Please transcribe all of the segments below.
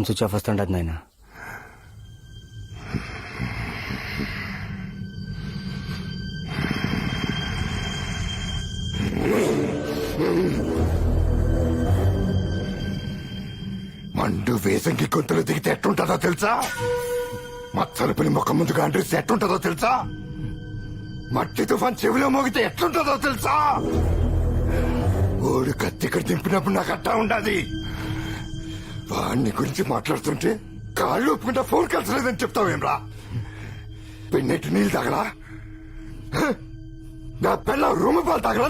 Phone switch off వస్తుండదు నాయన. మండు వేసంగి గొంతులు దిగితే ఎట్టుంటుందో తెలుసా? మచ్చలు పని ముఖం ముందుగా అండ్రిస్తే ఎట్టుంటుందో తెలుసా? మట్టి తుఫాన్ చెవిలో మోగితే ఎట్లుంటుందో తెలుసా? ఓడు కత్తి ఇక్కడ దింపినప్పుడు నాకు అట్టా ఉండాలి వాడిని గురించి మాట్లాడుతుంటే కాళ్ళు ఒప్పుకుంటా ఫోన్ కలిసలేదని చెప్తావేమ్రా పెన్నెట్టి నీళ్ళు తాగలా? నా పిల్ల రూమ్ పాలు తాగలా!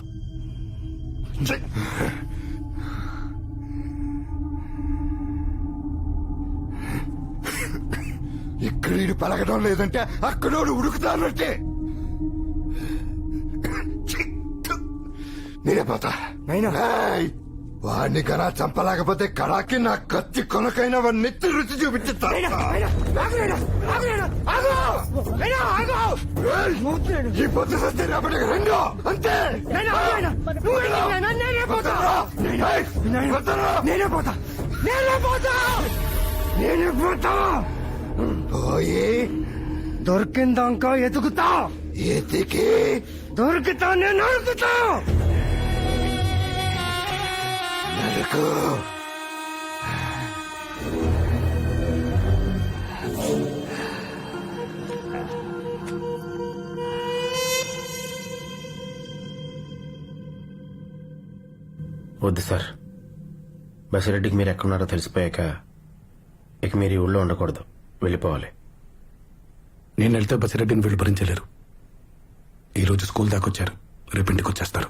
ఇక్కడ పలకడం లేదంటే అక్కడోడు ఉడుకుతానంటే! నేనే పోతా నాయనా. వాడిని కన్నా చంపలేకపోతే కడాకి నా కత్తి కొనకైనా వాడిని రుచి చూపించుతా ఈ పొద్దు సస్తే రేపటికి రెండు! అంతే? నేనే పోతా. నేనే పోతా. నేనే పోతా. పోయి దొరికిందాక ఎతుకుతా. ఎతికి దొరికితా నేను అడుగుతా నరకు వద్దు సార్. బసిరెడ్డికి మీరు ఎక్కడున్నారో తెలిసిపోయాక ఇక మీరు ఈ ఊళ్ళో ఉండకూడదు. వెళ్ళిపోవాలి. నేను వెళ్తే బసిరెడ్డిని వీళ్ళు భరించలేరు. ఈ రోజు స్కూల్ దాకా వచ్చారు. రేపు ఇంటికి వచ్చేస్తారు.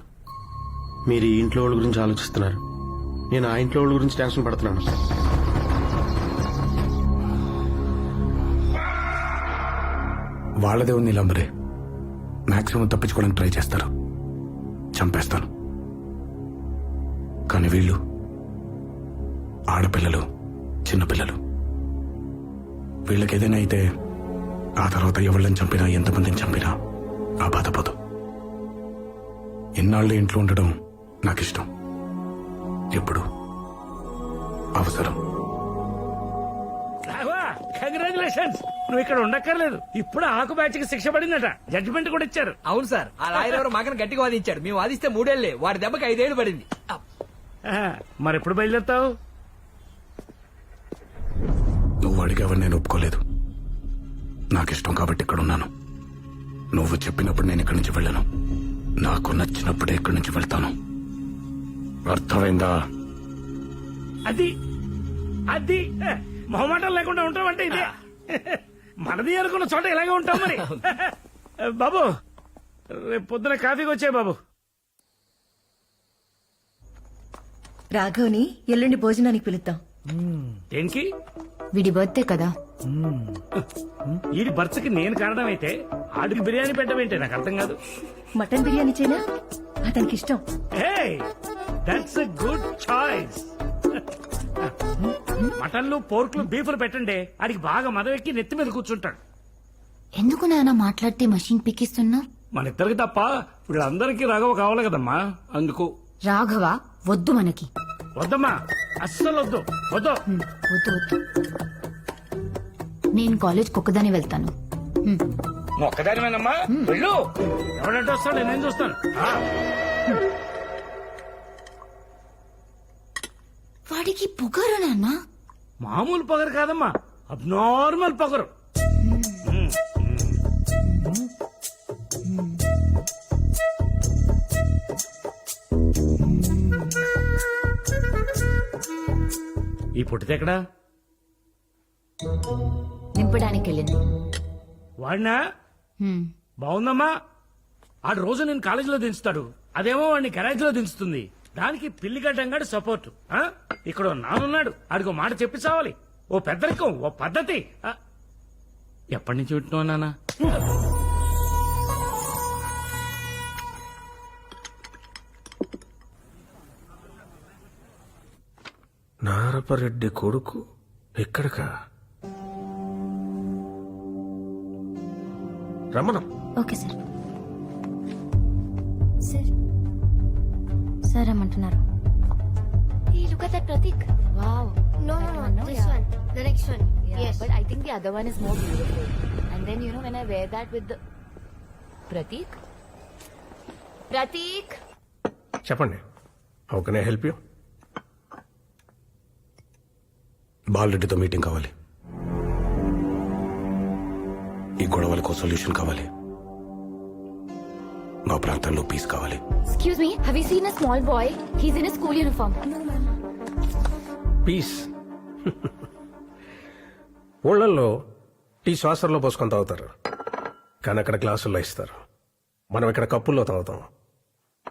మీరు ఈ ఇంట్లో వాళ్ళ గురించి ఆలోచిస్తున్నారు. నేను ఆ ఇంట్లో వాళ్ళ గురించి టెన్షన్ పడుతున్నాను. వాళ్ళదే ఉంది లంబరే మాక్సిమం తప్పించుకోవడానికి ట్రై చేస్తారు. చంపేస్తాను కానీ వీళ్ళు ఆడపిల్లలు చిన్నపిల్లలు. వీళ్ళకి ఏదైనా అయితే ఆ తర్వాత ఎవళ్ళని చంపినా ఎంతమందిని చంపినా ఆ బాధపోదు ఇన్నాళ్ళు ఇంట్లో ఉండడం నాకు ఇష్టం ఎప్పుడు? అవసరం. కంగ్రాచులేషన్స్ నువ్వు ఇక్కడ ఉండక్కర్లేదు. ఇప్పుడు ఆకు బ్యాచ్కి శిక్ష పడిందట. జడ్జిమెంట్ కూడా ఇచ్చారు. అవును సార్ ఆ లాయర్ ఎవరు మాకని గట్టిగా వాదించాడు. మేము వాదిస్తే మూడేళ్ళే వాడి దెబ్బకి ఐదేళ్ళు పడింది. మరి ఎప్పుడు బయలుదేరుతావు? నువ్వు అడిగావని నేను ఒప్పుకోలేదు. నాకు ఇష్టం కాబట్టి ఇక్కడ ఉన్నాను. నువ్వు చెప్పినప్పుడు నేను ఇక్కడి నుంచి వెళ్ళను. నాకు నచ్చినప్పుడే ఇక్కడి నుంచి వెళ్తాను. అర్థమైందా? అది అది మొహమాటం లేకుండా ఉంటావంటే ఇదే. మనది అనుకున్న చోట ఇలాగే ఉంటాం మరి. బాబు రేపు పొద్దున కాఫీకి వచ్చాయి బాబు. రాఘవ్ని ఎల్లుండి భోజనానికి పిలుద్దాం. దేనికి వీడి బర్త్డే కదా. ఈ బర్త్కి నేను కారణమైతే ఆడికి బిర్యానీ పెట్టమేంటే నాకు అర్థం కాదు. మటన్ బిర్యానీ చేయనా? అతనికి ఇష్టం. దట్స్ ఎ గుడ్ చాయిస్ మటన్లు పోర్కులు బీఫ్లు పెట్టండి. ఆడికి బాగా మదవెక్కి నెత్తి మీద కూర్చుంటాడు. ఎందుకు నాన్న మాట్లాడితే మషిన్ పిక్కిస్తున్నా మన ఇద్దరికి తప్ప వీళ్ళందరికీ రాఘవ కావాలి కదమ్మా. అందుకు. రాఘవ వద్దు మనకి. వద్దమ్మా. అస్సలు వద్దు. వద్దు. వద్దు వద్దు. నేను కాలేజ్ ఒక్కదాని వెళ్తాను. ఒక్కదానివేనమ్మా? వెళ్ళు. ఎవడంటే వస్తాడు నేను చూస్తాను. ఆ, వాడికి పొగరు నాన్న. మామూలు పొగరు కాదమ్మా. అబ్నార్మల్ పొగరు. ఈ పుట్టిదెక్కడా నింపడానికి వెళ్ళింది వాడినా? బాగుందమ్మా. ఆడు రోజు నేను కాలేజీలో దించుతాడు. అదేమో వాడిని గరాజ్ దించుతుంది. దానికి పిల్లి గడ్డంగాడు సపోర్ట్ ఆ? ఇక్కడ నానున్నాడు. ఆడికి ఓ మాట చెప్పి చావాలి. ఓ పెద్దరికం ఓ పద్ధతి? ఎప్పటి నుంచి వింటున్నావు నాన్న నారపరెడ్డి కొడుకు ఎక్కడికా? రమణం. Okay sir. సార్ సార్ రమ్మంటున్నారు Hey, look at that Pratik. Wow No, no, no, this yeah. one. think the other one is more beautiful. And then, you know, when I wear that with the. Pratik? Pratik! చెప్పండి how can I help you బాలరెడ్డితో meeting కావాలి ఈ గొడవలకు solution కావాలి మా ప్రాంతంలో peace కావాలి. Me, have you seen a small boy? He's in a school uniform. పీస్ ఊళ్ళల్లో టీ శ్వాసంలో పోసుకొని తాగుతారు. కానీ అక్కడ గ్లాసుల్లో ఇస్తారు. మనం ఇక్కడ కప్పుల్లో తాగుతాం.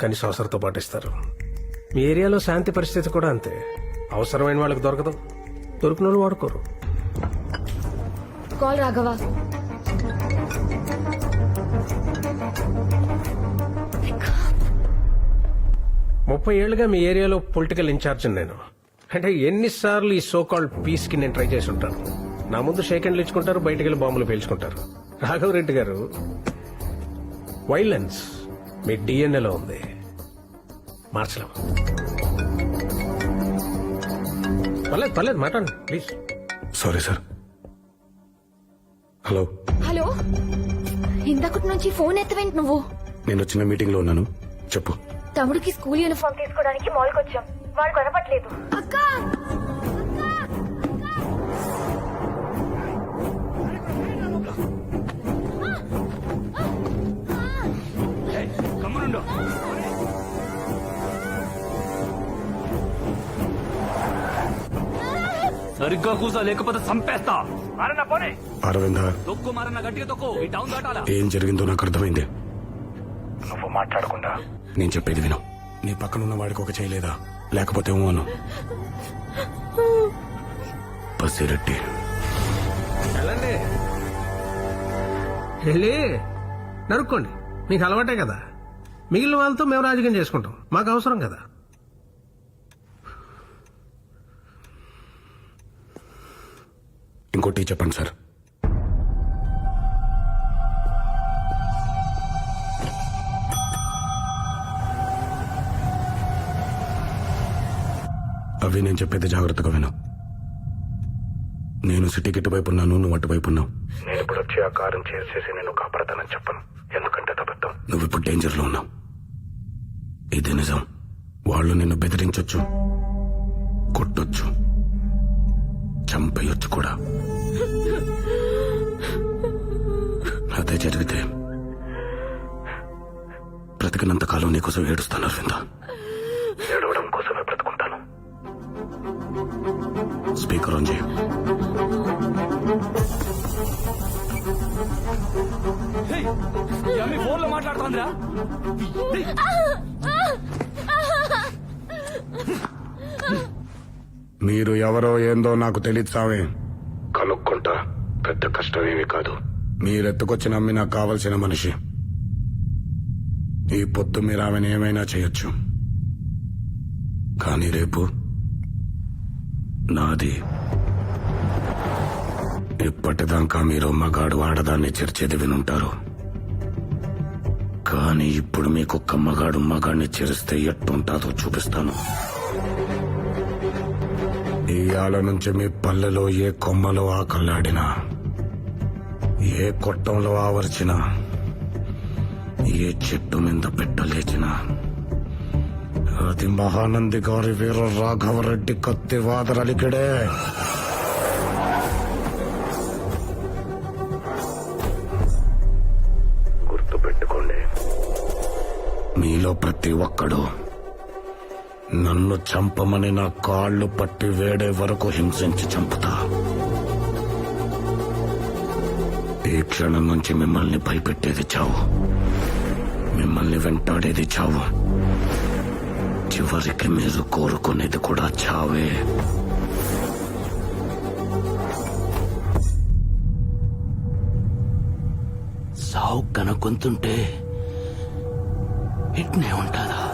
కానీ శ్వాసంతో పాటు ఇస్తారు. మీ ఏరియాలో శాంతి పరిస్థితి కూడా అంతే. అవసరమైన వాళ్ళకి దొరకదు. దొరికిన వాళ్ళు వాడుకోరు. Call Raghava. ముప్పై ఏళ్ళుగా మీ ఏరియాలో పొలిటికల్ ఇన్ఛార్జ్ నేను. అంటే ఎన్నిసార్లు ఈ సో కాల్డ్ పీస్కి నేను ట్రై చేసి ఉంటాను నా ముందు షేక్ హ్యాండ్లు ఇచ్చుకుంటారు బయటికి వెళ్ళి బాంబులు పేల్చుకుంటారు. రాఘవరెడ్డి గారు వైలెన్స్ మీ డిఎన్ఏలో ఉంది. మార్చలేం. పర్లేదు పర్లేదు మాట్లాడండి please sorry sir hello hello ఇంతకుటి నుంచి ఫోన్ ఎత్తవేంటి నువ్వు? నేను చిన్న మీటింగ్లో ఉన్నాను. చెప్పు. తమ్ముడికి స్కూల్ యూనిఫామ్ తీసుకోవడానికి మాల్కి వచ్చాం వాడు కొనపట్లేదు. అక్క! కమ్మునుండు సరిగ్గా కూసా లేకపోతే చంపేస్తా మారన్న పోనీ. అరవింద. తొక్కు మారన్న గట్టిగా తొక్కు. ఈ టౌన్ దాటాలా? ఏం జరిగిందో నాకు అర్థమైంది. నువ్వు మాట్లాడకుండా నేను చెప్పేది విను. నీ పక్కనున్న వాడికి ఒక చేయలేదా లేకపోతే ఏమో అను. పసిరెడ్డి వెళ్ళండి. వెళ్ళి నరుక్కోండి. మీకు అలవాటే కదా. మిగిలిన వాళ్ళతో మేము రాజకీయం చేసుకుంటాం. మాకు అవసరం కదా. ఇంకోటి చెప్పండి సార్. అవి నేను చెప్పేది జాగ్రత్తగా విను. నేను సిటీకి ఇటువైపు ఉన్నాను నువ్వు అటువైపు ఉన్నావు. నేను ఇప్పుడు వచ్చి ఆ కారం చేసేసి నేను కాపాడతానని చెప్పను. ఎందుకంటే తప్పద్దాం నువ్వు ఇప్పుడు డేంజర్లో ఉన్నావు. ఇది నిజం. వాళ్ళు నిన్ను బెదిరించొచ్చు కొట్టొచ్చు చంపేయొచ్చు కూడా. అదే జరిగితే బ్రతికినంత కాలం నీకోసం ఏడుస్తాను అరవింద. స్పీకర్ ఆన్ చేయి. ఫోన్లో మాట్లాడుతోందిరా? మీరు ఎవరో ఏందో నాకు తెలియదు సామే. కనుక్కుంటా పెద్ద కష్టమేమీ కాదు. మీరెత్తుకొచ్చి నమ్మి నాకు కావలసిన మనిషి. ఈ పొద్దు మీరు ఆమెను ఏమైనా చేయొచ్చు. కానీ రేపు నాది. ఇప్పటిదాకా మీరు మగాడు ఆడదాన్ని చేర్చేది వినుంటారు. కానీ ఇప్పుడు మీకు ఒక్క మగాడు మగాడిని చేరిస్తే ఎట్టుంటాదో చూపిస్తాను. ఇవాళ నుంచి మీ పల్లెలో ఏ కొమ్మలో ఆకల్లాడినా ఏ కొట్టంలో ఆవర్చినా ఏ చెట్టు మీద పెట్టలేచినా అది మహానంది గారి వీర రాఘవరెడ్డి కత్తి వాదరలికిడే గుర్తుపెట్టుకోండి. మీలో ప్రతి ఒక్కడు నన్ను చంపమని నా కాళ్ళు పట్టి వేడే వరకు హింసించి చంపుతా. ఈ క్షణం నుంచి మిమ్మల్ని భయపెట్టేది చావు. మిమ్మల్ని వెంటాడేది చావు. చివరికి మీరు కోరుకునేది కూడా చావే. సావు కనుకుంటుంటే ఇట్నే ఉంటుందా?